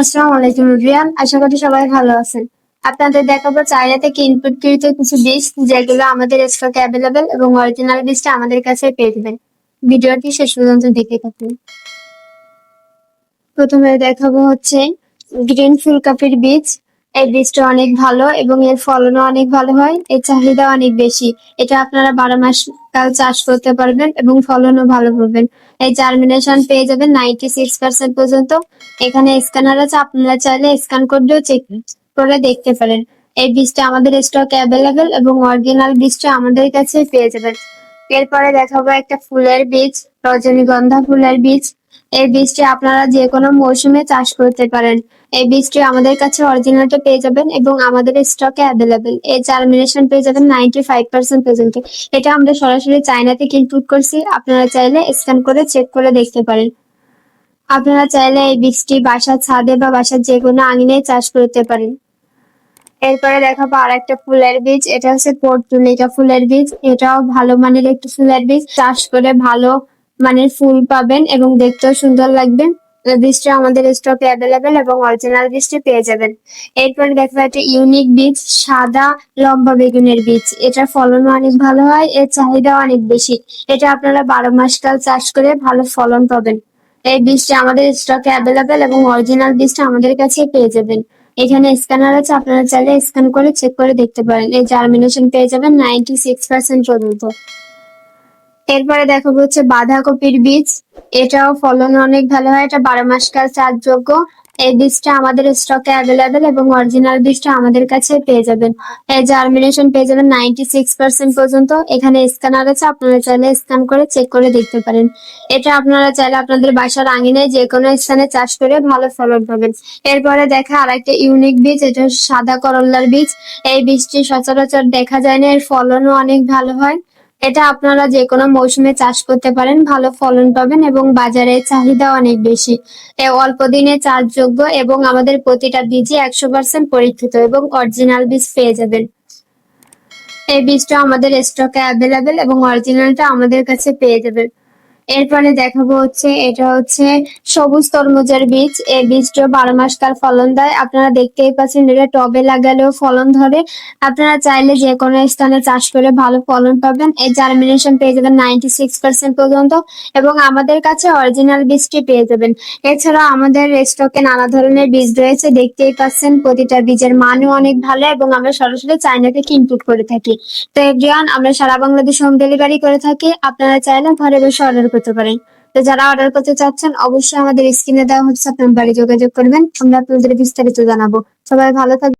আসসালামু আলাইকুম রিয়ান আশা করি সবাই ভালো আছেন। আপনাদের দেখাবো চায়না থেকে ইনপুট কৃত কিছু বীজ যেগুলো আমাদের স্টকে অ্যাভেলেবেল এবং অরিজিনাল বীজটা আমাদের কাছে পেয়ে যাবেন। ভিডিওটি শেষ পর্যন্ত দেখে থাকুন। প্রথমে দেখাবো হচ্ছে গ্রিন ফুলকপির বীজ। এই বীজটা অনেক ভালো এবং এর ফলনও অনেক ভালো হয়। এর চাহিদা অনেক বেশি। এটা আপনারা বারো মাস কাল চাষ করতে পারবেন এবং ফলনও ভালো পাবেন। এই জার্মিনেশন পেয়ে যাবেন নাইনটি সিক্স পার্সেন্ট পর্যন্ত। এখানে স্ক্যানার আছে, আপনারা চাইলে স্ক্যান করলেও চেক করে দেখতে পারেন। এই বীজটা আমাদের স্টক অ্যাভেলেবেল এবং অরিজিনাল বীজটা আমাদের কাছে পেয়ে যাবেন। এরপরে দেখাবো একটা ফুলের বীজ, রজনীগন্ধা ফুলের বীজ। এই বীজটি আপনারা যে কোনো মৌসুমে চাষ করতে পারেন। এই বীজটি আমাদের কাছে অরিজিনালটা পেয়ে যাবেন এবং আমাদের স্টকে অ্যাভেলেবেল এই জার্মিনেশন পেয়ে যাবেন নাইনটি ফাইভ পার্সেন্ট পর্যন্ত। এটা আমরা সরাসরি চায়না থেকে ইনপুট করছি। আপনারা চাইলে স্ক্যান করে চেক করে দেখতে পারেন। আপনারা চাইলে এই বীজটি বাসার ছাদে বা বাসার যে কোনো আঙিনে চাষ করতে পারেন। এরপরে দেখাবো আর একটা ফুলের বীজ। এটা হচ্ছে পর্তুলিকা ফুলের বীজ। এটাও ভালো মানের একটি ফুলের বীজ। চাষ করে ভালো মানের ফুল পাবেন এবং দেখতেও সুন্দর লাগবে। বীজটা আমাদের স্টকে অ্যাভেলেবেল এবং অরিজিনাল বীজটি পেয়ে যাবেন। এরপরে দেখব একটা ইউনিক বীজ, সাদা লম্বা বেগুনের বীজ। এটার ফলনও অনেক ভালো হয়, এর চাহিদা অনেক বেশি। এটা আপনারা বারো মাস কাল চাষ করে ভালো ফলন পাবেন। এই বীজটা আমাদের স্টকে অ্যাভেলেবেল এবং অরিজিনাল বীজটা আমাদের কাছে পেয়ে যাবেন। এখানে স্ক্যানার আছে, আপনারা চাইলে স্ক্যান করে চেক করে দেখতে পারেন। এই জার্মিনেশন পেয়ে যাবেন নাইনটি সিক্স পার্সেন্ট পর্যন্ত। এরপরে দেখাবো হচ্ছে বাঁধাকপির বীজ। এটাও ফলন অনেক ভালো হয়। এটা বারো মাস কাল চাষযোগ্য। এই বীজটা আমাদের স্টকে অ্যাভেলেবেল এবং অরিজিনাল বীজটা আমাদের কাছে পেয়ে যাবেন। এই জার্মিনেশন পেয়ে যাবেন নাইনটি সিক্স পার্সেন্ট পর্যন্ত। এখানে স্ক্যানার আছে, আপনারা চাইলে স্ক্যান করে চেক করে দেখতে পারেন। এটা আপনারা চাইলে আপনাদের বাসার আঙিনে যে কোনো স্থানে চাষ করে ভালো ফলন পাবেন। এরপরে দেখা আর একটা ইউনিক বীজ, এটা সাদা করল্লার বীজ। এই বীজটি সচরাচর দেখা যায় না, এর ফলনও অনেক ভালো হয়। এটা আপনারা যে কোনো মৌসুমে চাষ করতে পারেন, ভালো ফলন পাবেন এবং বাজারে চাহিদা অনেক বেশি। এ অল্প দিনে চাষযোগ্য এবং আমাদের প্রতিটা বীজই একশো পার্সেন্ট পরীক্ষিত এবং অরিজিনাল বীজ পেয়ে যাবেন। এই বীজটা আমাদের স্টকে অ্যাভেলেবেল এবং অরিজিনালটা আমাদের কাছে পেয়ে যাবেন। এরপরে দেখাবো হচ্ছে, এটা হচ্ছে সবুজ তরমুজের বীজ। এই বীজটা বারো মাস কাল ফলন দেয়। আপনারা দেখতেই পাচ্ছেন, এটা টবে লাগালেও ফলন ধরে। আপনারা চাইলে যে কোনো স্থানে চাষ করে ভালো ফলন পাবেন। এই জার্মিনেশন পেয়ে যাবেন নাইনটি সিক্স পার্সেন্ট পর্যন্ত এবং আমাদের কাছে অরিজিনাল বীজটি পেয়ে যাবেন। এছাড়া আমাদের স্টকে নানা ধরনের বীজ রয়েছে। দেখতেই পাচ্ছেন, প্রতিটা বীজের মানও অনেক ভালো এবং আমরা সরাসরি চায়না ইনপুট করে থাকি। তো এভরিওয়ান আমরা সারা বাংলাদেশ হোম ডেলিভারি করে থাকি। আপনারা চাইলে ঘরে বসে অর্ডার করতে পারেন। তো যারা অর্ডার করতে চাচ্ছেন, অবশ্যই আমাদের স্ক্রিনে দেওয়া হোয়াটসঅ্যাপ নাম্বারে যোগাযোগ করবেন। আমরা আপনাদের বিস্তারিত জানাব। সবাই ভালো থাকবেন।